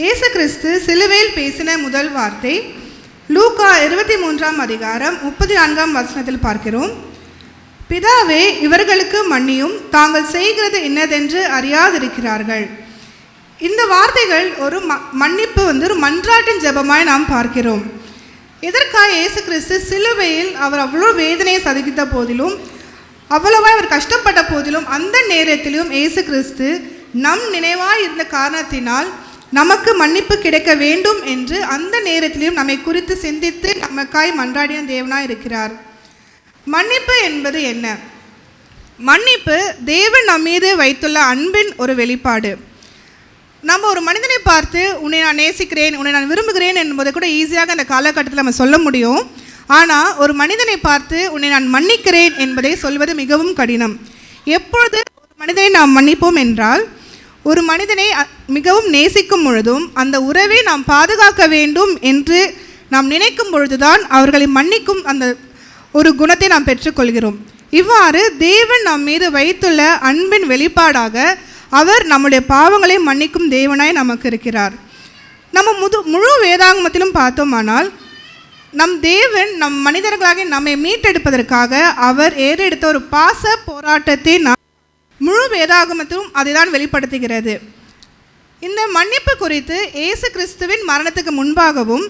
இயேசு கிறிஸ்து சிலுவையில் பேசின முதல் வார்த்தை லூகா இருபத்தி மூன்றாம் அதிகாரம் முப்பத்தி நான்காம் வசனத்தில் பார்க்கிறோம். பிதாவே இவர்களுக்கு மன்னியும் தாங்கள் செய்கிறது என்னதென்று அறியாதிருக்கிறார்கள். இந்த வார்த்தைகள் ஒரு ம மன்னிப்பு வந்து ஒரு மன்றாட்டின் ஜெபமாய் நாம் பார்க்கிறோம். இதற்காக இயேசு கிறிஸ்து சிலுவையில் அவர் அவ்வளோ வேதனையை சதுகித்த போதிலும் அவ்வளவாய் அவர் கஷ்டப்பட்ட போதிலும் அந்த நேரத்திலும் இயேசு கிறிஸ்து நம் நினைவாய் இருந்த காரணத்தினால் நமக்கு மன்னிப்பு கிடைக்க வேண்டும் என்று அந்த நேரத்திலும் நம்மை குறித்து சிந்தித்து நமக்காய் மன்றாடிய தேவனாய் இருக்கிறார். மன்னிப்பு என்பது என்ன? மன்னிப்பு தேவன் நம் மீது வைத்துள்ள அன்பின் ஒரு வெளிப்பாடு. நம்ம ஒரு மனிதனை பார்த்து உன்னை நான் நேசிக்கிறேன் உன்னை நான் விரும்புகிறேன் என்பதை கூட ஈஸியாக அந்த காலகட்டத்தில் நம்ம சொல்ல முடியும். ஆனால் ஒரு மனிதனை பார்த்து உன்னை நான் மன்னிக்கிறேன் என்பதை சொல்வது மிகவும் கடினம். எப்பொழுது ஒரு மனிதனை நாம் மன்னிப்போம் என்றால் ஒரு மனிதனை அ- மிகவும் நேசிக்கும் பொழுதும் அந்த உறவை நாம் பாதுகாக்க வேண்டும் என்று நாம் நினைக்கும் பொழுதுதான் அவர்களை மன்னிக்கும் அந்த ஒரு குணத்தை நாம் பெற்றுக்கொள்கிறோம். இவ்வாறு தேவன் நம் மீது வைத்துள்ள அன்பின் வெளிப்பாடாக அவர் நம்முடைய பாவங்களை மன்னிக்கும் தேவனாய் நமக்கு இருக்கிறார். நம்ம முது முழு வேதாங்கமத்திலும் பார்த்தோமானால் நம் தேவன் நம் மனிதர்களாக நம்மை மீட்டெடுப்பதற்காக அவர் ஏறெடுத்த ஒரு பாச போராட்டத்தை வேதாகமத்தும் அதைதான் வெளிப்படுத்துகிறது. இந்த மன்னிப்பு குறித்து இயேசு கிறிஸ்துவின் மரணத்துக்கு முன்பாகவும்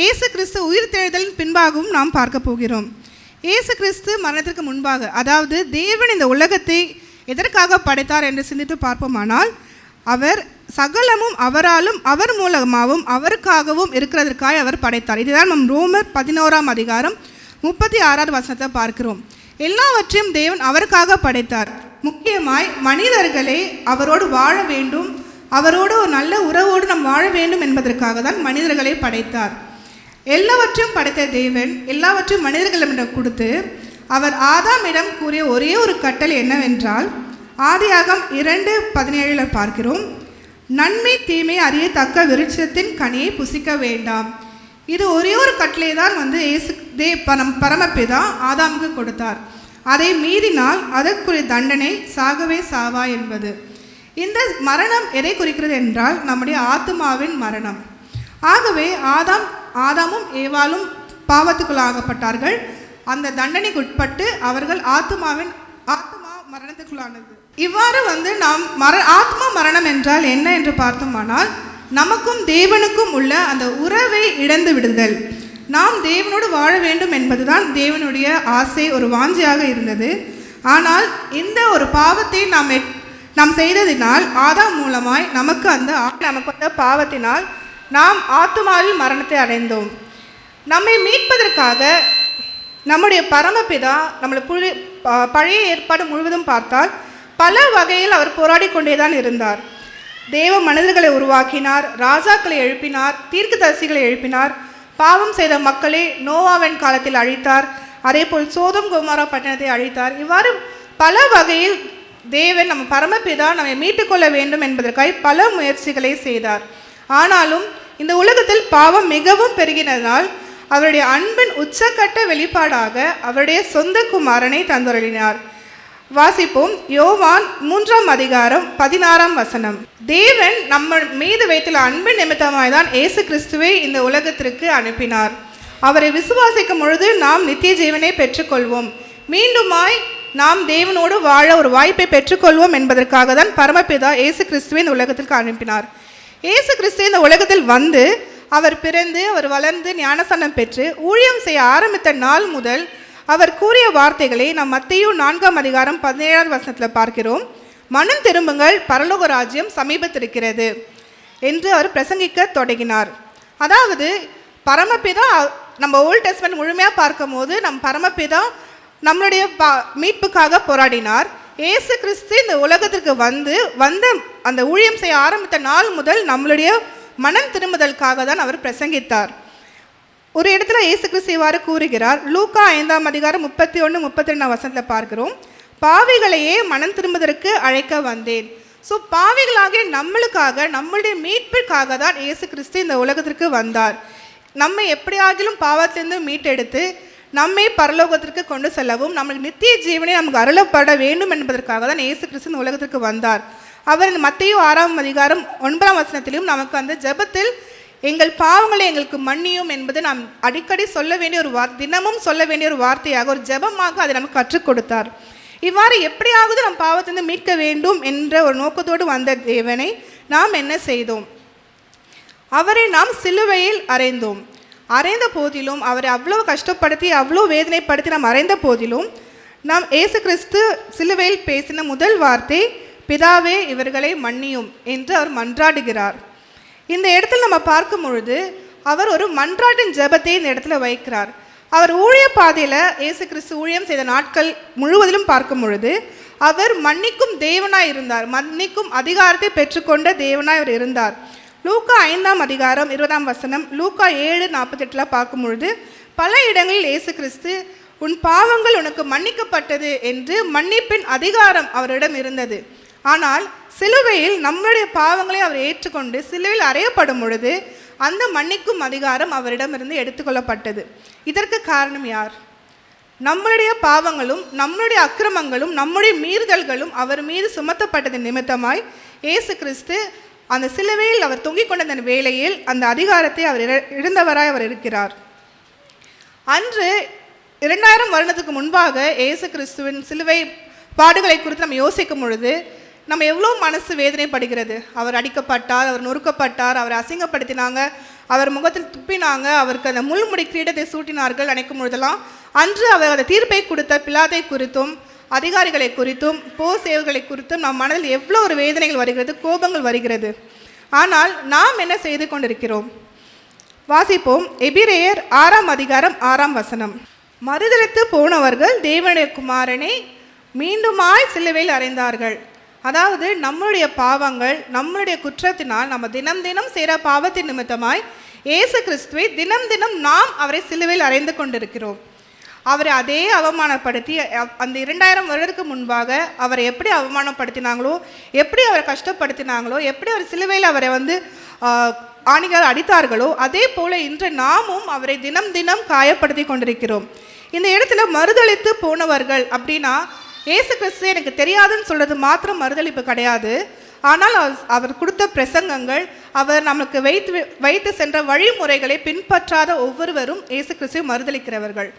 இயேசு கிறிஸ்து உயிர் தேர்தலின் பின்பாகவும் நாம் பார்க்க போகிறோம். இயேசு கிறிஸ்து மரணத்திற்கு முன்பாக அதாவது தேவன் இந்த உலகத்தை எதற்காக படைத்தார் என்று சிந்தித்து பார்ப்போமானால் அவர் சகலமும் அவராலும் அவர் மூலமாகவும் அவருக்காகவும் இருக்கிறதற்காக அவர் படைத்தார். இதுதான் நம் ரோமர் பதினோராம் அதிகாரம் முப்பத்தி ஆறாவது வசனத்தை பார்க்கிறோம். எல்லாவற்றையும் தேவன் அவருக்காக படைத்தார். முக்கியமாய் மனிதர்களே அவரோடு வாழ வேண்டும். அவரோடு ஒரு நல்ல உறவோடு நாம் வாழ வேண்டும் என்பதற்காக தான் மனிதர்களை படைத்தார். எல்லாவற்றையும் படைத்த தேவன் எல்லாவற்றையும் மனிதர்களிடம் கொடுத்து அவர் ஆதாமிடம் கூறிய ஒரே ஒரு கட்டளை என்னவென்றால் ஆதியாகம் இரண்டு பதினேழில் பார்க்கிறோம். நன்மை தீமை அறியத்தக்க விருட்சத்தின் கனியை புசிக்க வேண்டாம். இது ஒரே ஒரு கட்டளை தான் வந்து இயேசு தே பரம் பரமப்பிதா ஆதாமுக்கு கொடுத்தார். அதை மீறினால் அதற்குரிய தண்டனை சாகவே சாவா என்பது. இந்த மரணம் எதை குறிக்கிறது என்றால் நம்முடைய ஆத்மாவின் மரணம். ஆகவே ஆதாம் ஆதாமும் ஏவாளும் பாவத்துக்குள்ளாகப்பட்டார்கள். அந்த தண்டனைக்கு உட்பட்டு அவர்கள் ஆத்மாவின் ஆத்மா மரணத்துக்குள்ளானது. இவ்வாறு வந்து நாம் மர ஆத்மா மரணம் என்றால் என்ன என்று பார்த்தோமானால் நமக்கும் தேவனுக்கும் உள்ள அந்த உறவை இழந்து விடுதல். நாம் தேவனோடு வாழ வேண்டும் என்பதுதான் தேவனுடைய ஆசை ஒரு வாஞ்சியாக இருந்தது. ஆனால் இந்த ஒரு பாவத்தை நாம் நாம் செய்ததினால் ஆதாம் மூலமாய் நமக்கு அந்த நமக்கு வந்த பாவத்தினால் நாம் ஆத்துமாவில் மரணத்தை அடைந்தோம். நம்மை மீட்பதற்காக நம்முடைய பரமபிதா நம்மளை புழு ப- பழைய ஏற்பாடு முழுவதும் பார்த்தால் பல வகையில் அவர் போராடி கொண்டே தான் இருந்தார். தேவ மனிதர்களை உருவாக்கினார் ராஜாக்களை எழுப்பினார் தீர்க்கதரிசிகளை எழுப்பினார் பாவம் செய்த மக்களை நோவாவின் காலத்தில் அழித்தார். அதேபோல் சோதம் குமாரா பட்டணத்தை அழித்தார். இவ்வாறு பல வகையில் தேவன் நம்ம பரமபிதா நம்மை மீட்டுக்கொள்ள வேண்டும் என்பதற்காக பல முயற்சிகளை செய்தார். ஆனாலும் இந்த உலகத்தில் பாவம் மிகவும் பெருகினதால் அவருடைய அன்பின் உச்சக்கட்ட வெளிப்பாடாக அவருடைய சொந்த குமாரனை தந்துருளினார். வாசிப்போம். யோவான் மூன்றாம் அதிகாரம் பதினாறாம் வசனம். தேவன் நம்ம மீது வைத்துள்ள அன்பின் நிமித்தமாய் தான் இயேசு கிறிஸ்துவை இந்த உலகத்திற்கு அனுப்பினார். அவரை விசுவாசிக்கும் பொழுது நாம் நித்திய ஜீவனை பெற்றுக்கொள்வோம். மீண்டுமாய் நாம் தேவனோடு வாழ ஒரு வாய்ப்பை பெற்றுக்கொள்வோம் என்பதற்காக தான் பரமபிதா இயேசு கிறிஸ்துவை இந்த உலகத்திற்கு அனுப்பினார். இயேசு கிறிஸ்து இந்த உலகத்தில் வந்து அவர் பிறந்து அவர் வளர்ந்து ஞானசனம் பெற்று ஊழியம் செய்ய ஆரம்பித்த நாள் முதல் அவர் கூறிய வார்த்தைகளை நாம் மத்தேயு நான்காம் அதிகாரம் பதினேழாவது வசனத்தில் பார்க்கிறோம். மனம் திரும்புங்கள் பரலோக ராஜ்யம் சமீபத்திருக்கிறது என்று அவர் பிரசங்கிக்க தொடங்கினார். அதாவது பரமபிதா நம்ம ஓல்ட் டெஸ்ட்மெண்ட் முழுமையாக பார்க்கும்போது நம் பரமபிதா நம்மளுடைய பா மீட்புக்காக போராடினார். இயேசு கிறிஸ்து இந்த உலகத்திற்கு வந்து வந்த அந்த ஊழியம் செய்ய ஆரம்பித்த நாள் முதல் நம்மளுடைய மனம் திரும்புதலுக்காக தான் அவர் பிரசங்கித்தார். ஒரு இடத்துல இயேசு கிறிஸ்து இவ்வாறு கூறுகிறார். லூக்கா ஐந்தாம் அதிகாரம் முப்பத்தி ஒன்று முப்பத்தி ரெண்டாம் வசனத்தில் பார்க்கிறோம். பாவிகளையே மனம் திரும்புவதற்கு அழைக்க வந்தேன். ஸோ பாவிகளாகிய நம்மளுக்காக நம்மளுடைய மீட்பிற்காக தான் இயேசு கிறிஸ்து இந்த உலகத்திற்கு வந்தார். நம்மை எப்படியாகிலும் பாவத்திலிருந்து மீட்டெடுத்து நம்மை பரலோகத்திற்கு கொண்டு செல்லவும் நம்மளுக்கு நித்திய ஜீவனை நமக்கு அருளப்பட வேண்டும் என்பதற்காக தான் இயேசு கிறிஸ்து இந்த உலகத்திற்கு வந்தார். அவர் இந்த ஆறாம் அதிகாரம் ஒன்பதாம் வசனத்திலும் நமக்கு அந்த ஜெபத்தில் எங்கள் பாவங்களை எங்களுக்கு மன்னியும் என்பது நாம் அடிக்கடி சொல்ல வேண்டிய ஒரு வார் தினமும் சொல்ல வேண்டிய ஒரு வார்த்தையாக ஒரு ஜெபமாக அதை நமக்கு கற்றுக் கொடுத்தார். இவ்வாறு எப்படியாவது நம் பாவத்திலிருந்து மீட்க வேண்டும் என்ற ஒரு நோக்கத்தோடு வந்த தேவனை நாம் என்ன செய்தோம்? அவரை நாம் சிலுவையில் அறைந்தோம். அறைந்த போதிலும் அவரை அவ்வளோ கஷ்டப்படுத்தி அவ்வளோ வேதனைப்படுத்தி நாம் அறைந்த போதிலும் நாம் ஏசு கிறிஸ்து சிலுவையில் பேசின முதல் வார்த்தை பிதாவே இவர்களை மன்னியும் என்று அவர் மன்றாடுகிறார். இந்த இடத்துல நம்ம பார்க்கும் பொழுது அவர் ஒரு மன்றாட்டின் ஜெபத்தை இந்த இடத்துல வைக்கிறார். அவர் ஊழிய பாதையில் இயேசு கிறிஸ்து ஊழியம் செய்த நாட்கள் முழுவதிலும் பார்க்கும் பொழுது அவர் மன்னிக்கும் தேவனாய் இருந்தார். மன்னிக்கும் அதிகாரத்தை பெற்றுக்கொண்ட தேவனாய் அவர் இருந்தார். லூக்கா ஐந்தாம் அதிகாரம் இருபதாம் வசனம் லூக்கா ஏழு நாற்பத்தெட்டில் பார்க்கும் பொழுது பல இடங்களில் இயேசு கிறிஸ்து உன் பாவங்கள் உனக்கு மன்னிக்கப்பட்டது என்று மன்னிப்பின் அதிகாரம் அவரிடம் இருந்தது. ஆனால் சிலுவையில் நம்முடைய பாவங்களை அவர் ஏற்றுக்கொண்டு சிலுவையில் அறையப்படும் பொழுது அந்த மன்னிக்கும் அதிகாரம் அவரிடமிருந்து எடுத்துக்கொள்ளப்பட்டது. இதற்கு காரணம் யார்? நம்மளுடைய பாவங்களும் நம்மளுடைய அக்கிரமங்களும் நம்முடைய மீறுதல்களும் அவர் மீது சுமத்தப்பட்டது நிமித்தமாய் இயேசு கிறிஸ்து அந்த சிலுவையில் அவர் தொங்கிக் கொண்ட அந்த வேளையில் அந்த அதிகாரத்தை அவர் இழந்தவராய் அவர் இருக்கிறார். அன்று இரண்டாயிரம் வருடத்துக்கு முன்பாக இயேசு கிறிஸ்துவின் சிலுவை பாடுகளை குறித்து நம்ம யோசிக்கும் பொழுது நம்ம எவ்வளோ மனசு வேதனைப்படுகிறது? அவர் அடிக்கப்பட்டார் அவர் நொறுக்கப்பட்டார் அவர் அசிங்கப்படுத்தினாங்க அவர் முகத்தில் துப்பினாங்க அவருக்கு அந்த முள்முடி கிரீடத்தை சூட்டினார்கள் நினைக்கும் பொழுதெல்லாம் அன்று அவர் அந்த தீர்ப்பை கொடுத்த பிலாத்தை குறித்தும் அதிகாரிகளை குறித்தும் போர் சேவைகளை குறித்தும் நம் மனதில் எவ்வளோ ஒரு வேதனைகள் வருகிறது கோபங்கள் வருகிறது. ஆனால் நாம் என்ன செய்து கொண்டிருக்கிறோம்? வாசிப்போம். எபிரேயர் ஆறாம் அதிகாரம் ஆறாம் வசனம். மறுதளித்து போனவர்கள் தேவனுடைய குமாரனை மீண்டுமாய் சிலுவையில் அறைந்தார்கள். அதாவது நம்மளுடைய பாவங்கள் நம்மளுடைய குற்றத்தினால் நம்ம தினம் தினம் செய்கிற பாவத்தின் நிமித்தமாய் இயேசு கிறிஸ்துவை தினம் தினம் நாம் அவரை சிலுவையில் அறைந்து கொண்டிருக்கிறோம். அவரை அதே அவமானப்படுத்தி அந்த இரண்டாயிரம் வருடத்துக்கு முன்பாக அவரை எப்படி அவமானப்படுத்தினாங்களோ எப்படி அவரை கஷ்டப்படுத்தினாங்களோ எப்படி அவர் சிலுவையில் அவரை வந்து ஆணிகள் அடித்தார்களோ அதே போல இன்று நாமும் அவரை தினம் தினம் காயப்படுத்தி கொண்டிருக்கிறோம். இந்த இடத்துல மறுதளித்து போனவர்கள் அப்படின்னா இயேசு கிறிஸ்து எனக்கு தெரியாதுன்னு சொல்கிறது மாத்திரம் மறுதளிப்பு கிடையாது. ஆனால் அவர்- அவர் கொடுத்த பிரசங்கங்கள் அவர் நமக்கு வைத்து வைத்து சென்ற வழிமுறைகளை பின்பற்றாத ஒவ்வொருவரும் இயேசு கிறிஸ்துவை மறுதளிக்கிறவர்கள்.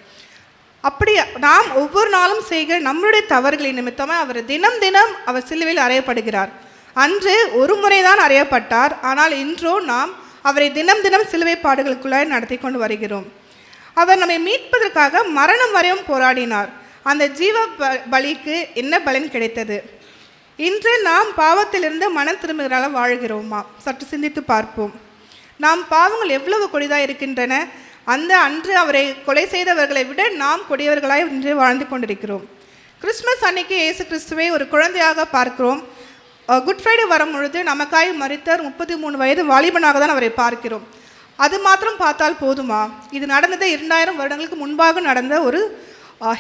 அப்படி நாம் ஒவ்வொரு நாளும் செய்கிற நம்மளுடைய தவறுகளின் நிமித்தமாக அவர் தினம் தினம் அவர் சிலுவையில் அறையப்படுகிறார். அன்று ஒரு முறைதான் அறையப்பட்டார். ஆனால் இன்றோ நாம் அவரை தினம் தினம் சிலுவை பாடுகளுக்குள்ளாய் நடத்தி கொண்டு வருகிறோம். அவர் நம்மை மீட்பதற்காக மரணம் வரையும் போராடினார். அந்த ஜீவ ப- பலிக்கு என்ன பலன் கிடைத்தது? இன்று நாம் பாவத்திலிருந்து மன திரும்புகிறால வாழ்கிறோமா? சற்று சிந்தித்து பார்ப்போம். நாம் பாவங்கள் எவ்வளவு கொடிதாக இருக்கின்றன? அந்த அன்று அவரை கொலை செய்தவர்களை விட நாம் கொடியவர்களாய் இன்று வாழ்ந்து கொண்டிருக்கிறோம். கிறிஸ்மஸ் அன்னைக்கு இயேசு கிறிஸ்துவை ஒரு குழந்தையாக பார்க்கிறோம். குட் ஃப்ரைடே வரும் பொழுது நமக்காய் மறித்தார் முப்பத்தி மூணு வயது வாலிபனாக தான் அவரை பார்க்கிறோம். அது மாத்திரம் பார்த்தால் போதுமா? இது நடந்தது இரண்டாயிரம் வருடங்களுக்கு முன்பாக நடந்த ஒரு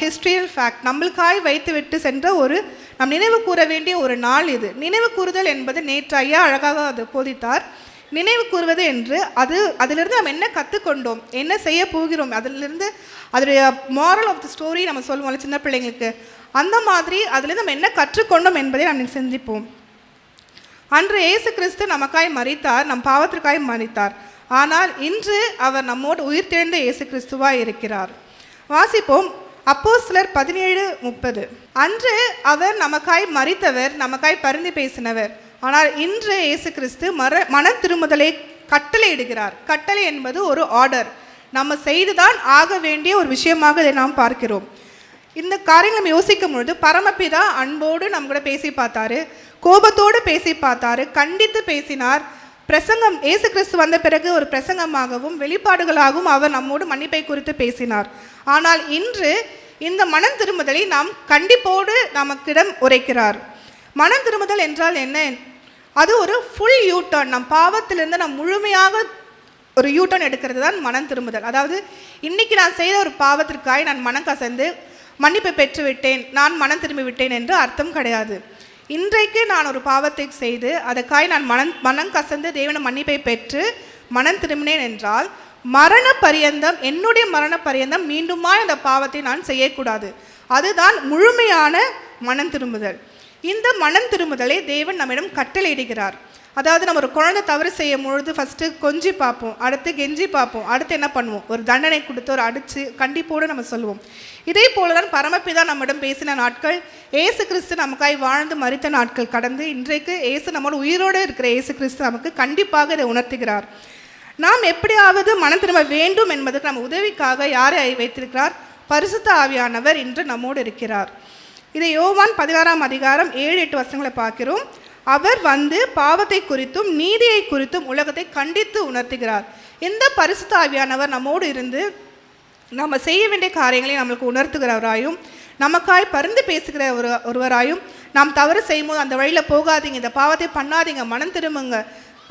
ஹிஸ்ட்ரியல் ஃபேக்ட் நம்மளுக்காய் வைத்துவிட்டு சென்ற ஒரு நம் நினைவு கூற வேண்டிய ஒரு நாள் இது. நினைவு கூறுதல் என்பது நேற்று ஐயா அழகாக அது போதித்தார். நினைவு கூறுவது என்று அது அதிலிருந்து நம்ம என்ன கற்றுக்கொண்டோம் என்ன செய்ய போகிறோம்? அதிலிருந்து அதோடைய மாரல் ஆஃப் த ஸ்டோரி நம்ம சொல்லுவோம்ல சின்ன பிள்ளைங்களுக்கு. அந்த மாதிரி அதிலிருந்து நம்ம என்ன கற்றுக்கொண்டோம் என்பதை நாம் சிந்திப்போம். அன்று இயேசு கிறிஸ்து நமக்காய் மறித்தார் நம் பாவத்திற்காய் மறித்தார் ஆனால் இன்று அவர் நம்மோடு உயிர் உயிர்த்தெழுந்த இயேசு கிறிஸ்துவாய் இருக்கிறார். வாசிப்போம். அப்போ சிலர் பதினேழு முப்பது. அன்று அவர் நமக்காய் மறித்தவர் நமக்காய் பரிந்து பேசினவர். ஆனால் இன்று இயேசு கிறிஸ்து மர மன திருமுதலை கட்டளையிடுகிறார் கட்டளை என்பது ஒரு ஆர்டர் நம்ம செய்துதான் ஆக வேண்டிய ஒரு விஷயமாக இதை நாம் பார்க்கிறோம். இந்த காரியங்கள் நம்ம யோசிக்கும் பொழுது பரமபிதா அன்போடு நம்ம கூட பேசி பார்த்தாரு கோபத்தோடு பேசி பார்த்தாரு கண்டித்து பேசினார். பிரசங்கம் இயேசு கிறிஸ்து வந்த பிறகு ஒரு பிரசங்கமாகவும் வெளிப்பாடுகளாகவும் அவர் நம்மோடு மன்னிப்பை குறித்து பேசினார். ஆனால் இன்று இந்த மனம் திரும்புதலை நாம் கண்டிப்போடு நமக்கிடம் உரைக்கிறார். மனம் திரும்புதல் என்றால் என்ன? அது ஒரு ஃபுல் யூ நம் பாவத்திலிருந்து நாம் முழுமையாக ஒரு யூட்டர்ன் எடுக்கிறது தான் மனம் திரும்புதல். அதாவது இன்னைக்கு நான் செய்த ஒரு பாவத்திற்காய் நான் மனம் கசந்து மன்னிப்பு பெற்றுவிட்டேன் நான் மனம் திரும்பி விட்டேன் என்று அர்த்தம் கிடையாது. இன்றைக்கு நான் ஒரு பாவத்தை செய்து அதற்காய் நான் மனம் மனம் கசந்து தேவன மன்னிப்பை பெற்று மனம் திரும்பினேன் என்றால் மரண பரியந்தம் என்னுடைய மரண பரியந்தம் மீண்டுமாய் அந்த பாவத்தை நான் செய்யக்கூடாது. அதுதான் முழுமையான மனம் திரும்புதல். இந்த மனம் திரும்புதலை தேவன் நம்மிடம் கட்டளையிடுகிறார். அதாவது நம்ம ஒரு குழந்தை தவறு செய்யும் பொழுது ஃபஸ்ட்டு கொஞ்சி பார்ப்போம் அடுத்து கெஞ்சி பார்ப்போம் அடுத்து என்ன பண்ணுவோம்? ஒரு தண்டனை கொடுத்து ஒரு அடித்து கண்டிப்போடு நம்ம சொல்லுவோம். இதே போல தான் பரமபிதா நம்மிடம் பேசின நாட்கள் ஏசு கிறிஸ்து நமக்காய் வாழ்ந்து மறித்த நாட்கள் கடந்து இன்றைக்கு ஏசு நம்மோட உயிரோடு இருக்கிற ஏசு கிறிஸ்து நமக்கு கண்டிப்பாக இதை உணர்த்துகிறார். நாம் எப்படியாவது மனம் திரும்ப வேண்டும் என்பதற்கு நம்ம உதவிக்காக யாரை வைத்திருக்கிறார்? பரிசுத்த ஆவியானவர் இன்று நம்மோடு இருக்கிறார். இதை யோவான் பதினாறாம் அதிகாரம் ஏழு எட்டு வருஷங்களை பார்க்கிறோம். அவர் வந்து பாவத்தை குறித்தும் நீதியை குறித்தும் உலகத்தை கண்டித்து உணர்த்துகிறார். இந்த பரிசுத்தாவியானவர் நம்மோடு இருந்து நம்ம செய்ய வேண்டிய காரியங்களை நம்மளுக்கு உணர்த்துகிறவராயும் நமக்காய் பரிந்து பேசுகிற ஒரு ஒருவராயும் நாம் தவறு செய்யும்போது அந்த வழியில் போகாதீங்க இந்த பாவத்தை பண்ணாதீங்க மனம் திரும்புங்க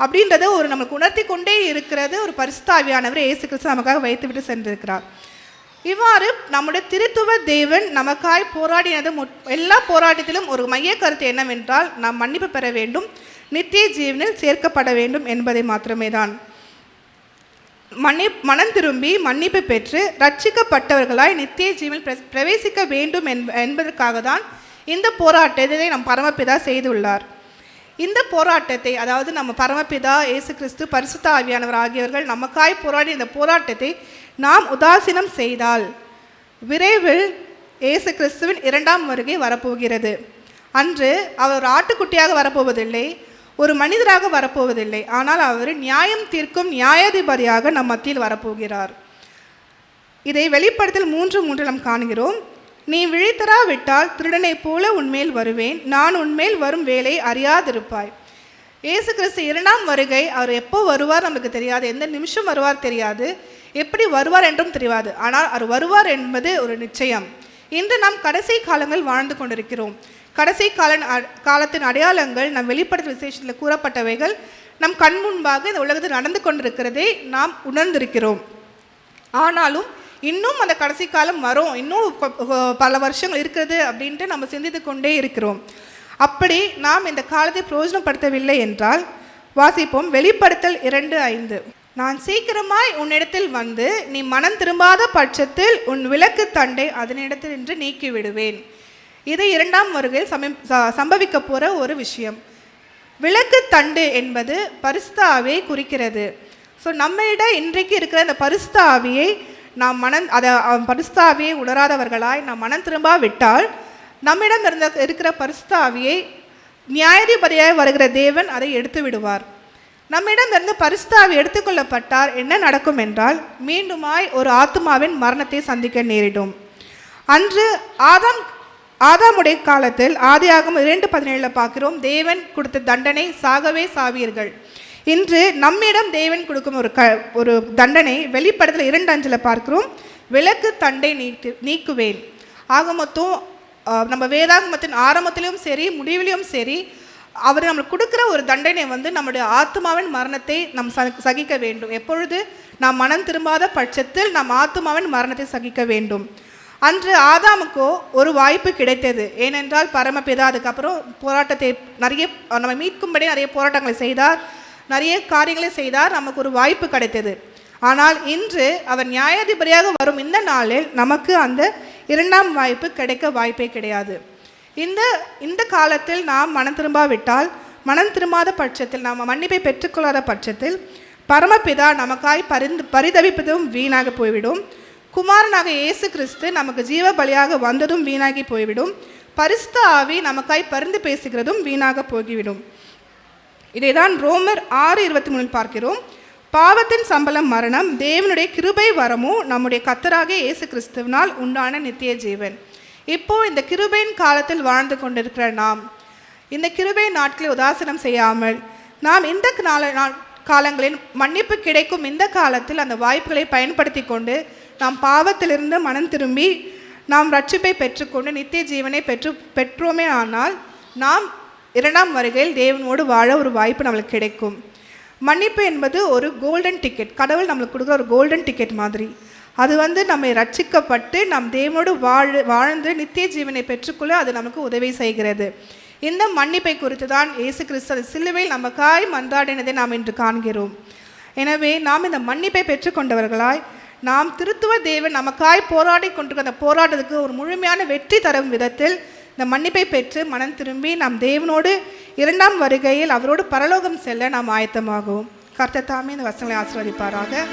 அப்படின்றத ஒரு நமக்கு உணர்த்தி கொண்டே இருக்கிறது ஒரு பரிசுத்தாவியானவர் இயேசு கிறிஸ்து நமக்காக வைத்துவிட்டு சென்றிருக்கிறார். இவ்வாறு நம்முடைய திருத்துவ தேவன் நமக்காய் போராடினது முற்- எல்லா போராட்டத்திலும் ஒரு மைய கருத்து என்னவென்றால் நாம் மன்னிப்பு பெற வேண்டும் நித்திய ஜீவனில் சேர்க்கப்பட வேண்டும் என்பதை மாத்திரமே தான் மன்னி மனம் திரும்பி மன்னிப்பு பெற்று ரட்சிக்கப்பட்டவர்களாய் நித்திய ஜீவனில் பிர- பிரவேசிக்க வேண்டும் என்ப என்பதற்காக தான் இந்த போராட்டத்தை நம் பரமபிதா செய்துள்ளார். இந்த போராட்டத்தை அதாவது நம்ம பரமபிதா இயேசு கிறிஸ்து பரிசுத்த ஆவியானவர் ஆகியவர்கள் நமக்காய் போராடி இந்த போராட்டத்தை நாம் உதாசீனம் செய்தால் விரைவில் இயேசு கிறிஸ்துவின் இரண்டாம் வருகை வரப்போகிறது. அன்று அவர் ஆட்டுக்குட்டியாக வரப்போவதில்லை ஒரு மனிதராக வரப்போவதில்லை. ஆனால் அவர் நியாயம் தீர்க்கும் நியாயாதிபதியாக நம் மத்தியில் வரப்போகிறார். இதை வெளிப்படுத்தல் மூன்று மூன்று நாம் காண்கிறோம். நீ விழித்தராவிட்டால் திருடனைப் போல உன்மேல் வருவேன். நான் உன்மேல் வரும் வேலை அறியாதிருப்பாய். இயேசு கிறிஸ்து இரண்டாம் வருகை அவர் எப்போ வருவார் நமக்கு தெரியாது. எந்த நிமிஷம் வருவார் தெரியாது. எப்படி வருவார் என்றும் தெரியாது. ஆனால் அவர் வருவார் என்பது ஒரு நிச்சயம். இன்று நாம் கடைசி காலங்கள் வாழ்ந்து கொண்டிருக்கிறோம். கடைசி கால காலத்தின் அடையாளங்கள் நம் வெளிப்படுத்த விசேஷத்தில் கூறப்பட்டவைகள் நம் கண் முன்பாக இந்த உலகத்தில் நடந்து கொண்டிருக்கிறதை நாம் உணர்ந்திருக்கிறோம். ஆனாலும் இன்னும் அந்த கடைசி காலம் வரும். இன்னும் பல வருஷங்கள் இருக்கிறது அப்படின்ட்டு நம்ம சிந்தித்து கொண்டே இருக்கிறோம். அப்படி நாம் இந்த காலத்தை பிரயோஜனப்படுத்தவில்லை என்றால் வாசிப்போம். வெளிப்படுத்தல் இரண்டு ஐந்து. நான் சீக்கிரமாய் உன்னிடத்தில் வந்து நீ மனம் திரும்பாத பட்சத்தில் உன் விளக்கு தண்டை அதனிடத்தில் நின்று நீக்கி விடுவேன் இது இரண்டாம் வருகையில் சமி ச- சம்பவிக்க போகிற ஒரு விஷயம். விளக்கு தண்டு என்பது பரிசுத்தாவியை குறிக்கிறது. ஸோ நம்மிட இன்றைக்கு இருக்கிற இந்த பரிசுத்தாவியை நாம் மனம் அதை பரிசுத்தாவியை உணராதவர்களாய் நாம் மனம் திரும்பாவிட்டால் நம்மிடம் இருந்த இருக்கிற பரிசுத்தாவியை நியாயாதிபதியாக வருகிற தேவன் அதை எடுத்து விடுவார் நம்மிடம் இருந்து எடுத்துக்கொள்ளப்பட்டார். எடுத்துக்கொள்ளப்பட்டால் என்ன நடக்கும் என்றால் மீண்டுமாய் ஒரு ஆத்மாவின் மரணத்தை சந்திக்க நேரிடும். அன்று ஆதாம் ஆதாமுடைய காலத்தில் ஆதியாகம் இரண்டு பதினேழில் பார்க்கிறோம் தேவன் கொடுத்த தண்டனை சாகவே சாவீர்கள். இன்று நம்மிடம் தேவன் கொடுக்கும் ஒரு க ஒரு தண்டனை வெளிப்படத்தில் இரண்டு அஞ்சில் பார்க்கிறோம் விளக்கு தண்டை நீக்கு நீக்குவேன். ஆக மொத்தம் நம்ம வேதாகமத்தின் ஆரம்பத்திலும் சரி முடிவிலையும் சரி அவர் நம்மளுக்கு கொடுக்குற ஒரு தண்டனை வந்து நம்முடைய ஆத்மாவின் மரணத்தை நாம் ச- சகிக்க வேண்டும். எப்பொழுது நாம் மனம் திரும்பாத பட்சத்தில் நாம் ஆத்மாவின் மரணத்தை சகிக்க வேண்டும். அன்று ஆதாமுக்கோ ஒரு வாய்ப்பு கிடைத்தது. ஏனென்றால் பரமபிதா அதுக்கப்புறம் போராட்டத்தை நிறைய நம்ம மீட்கும்படி நிறைய போராட்டங்களை செய்தார். நிறைய காரியங்களை செய்தார். நமக்கு ஒரு வாய்ப்பு கிடைத்தது. ஆனால் இன்று அவர் நியாயாதிபதியாக வரும் இந்த நாளில் நமக்கு அந்த இரண்டாம் வாய்ப்பு கிடைக்க வாய்ப்பே கிடையாது. இந்த இந்த காலத்தில் நாம் மனம் திரும்பாவிட்டால் மனம் திரும்பாத பட்சத்தில் நாம் மன்னிப்பை பெற்றுக்கொள்ளாத பட்சத்தில் பரமபிதா நமக்காய் பரிந்து பரிதவிப்பதும் வீணாக போய்விடும். குமாரனாக இயேசு கிறிஸ்து நமக்கு ஜீவ பலியாக வந்ததும் வீணாகி போய்விடும். பரிசுத்த ஆவி நமக்காய் பரிந்து பேசுகிறதும் வீணாக போகிவிடும். இதைதான் ரோமர் ஆறு இருபத்தி மூணில் பார்க்கிறோம். பாவத்தின் சம்பளம் மரணம் தேவனுடைய கிருபை வரமும் நம்முடைய கத்தராக இயேசு கிறிஸ்துவினால் உண்டான நித்திய ஜீவன். இப்போ இந்த கிருபையின் காலத்தில் வாழ்ந்து கொண்டிருக்கிற நாம் இந்த கிருபை நாட்களை உதாசனம் செய்யாமல் நாம் இந்த நாள காலங்களில் மன்னிப்பு கிடைக்கும் இந்த காலத்தில் அந்த வாய்ப்புகளை பயன்படுத்தி கொண்டு நாம் பாவத்திலிருந்து மனம் திரும்பி நாம் ரட்சிப்பை பெற்றுக்கொண்டு நித்திய ஜீவனை பெற்று பெற்றோமே ஆனால் நாம் இரண்டாம் வருகையில் தேவனோடு வாழ ஒரு வாய்ப்பு நம்மளுக்கு கிடைக்கும். மன்னிப்பு என்பது ஒரு கோல்டன் டிக்கெட் கடவுள் நம்மளுக்கு கொடுக்குற ஒரு கோல்டன் டிக்கெட் மாதிரி. அது வந்து நம்மை ரட்சிக்கப்பட்டு நம் தேவனோடு வாழ் வாழ்ந்து நித்திய ஜீவனை பெற்றுக்கொள்ள அது நமக்கு உதவி செய்கிறது. இந்த மன்னிப்பை குறித்து தான் இயேசு கிறிஸ்து சிலுவையில் நமக்காய் மன்றாடினதை நாம் இன்று காண்கிறோம். எனவே நாம் இந்த மன்னிப்பை பெற்றுக்கொண்டவர்களாய் நாம் திருத்துவ தேவன் நமக்காய் போராடி கொண்டிருக்கிற அந்த போராட்டத்துக்கு ஒரு முழுமையான வெற்றி தரும் விதத்தில் இந்த மன்னிப்பை பெற்று மனம் திரும்பி நாம் தேவனோடு இரண்டாம் வருகையில் அவரோடு பரலோகம் செல்ல நாம் ஆயத்தமாகும் கர்த்தத்தாமே இந்த வசங்களை ஆசீர்வதிப்பாராக.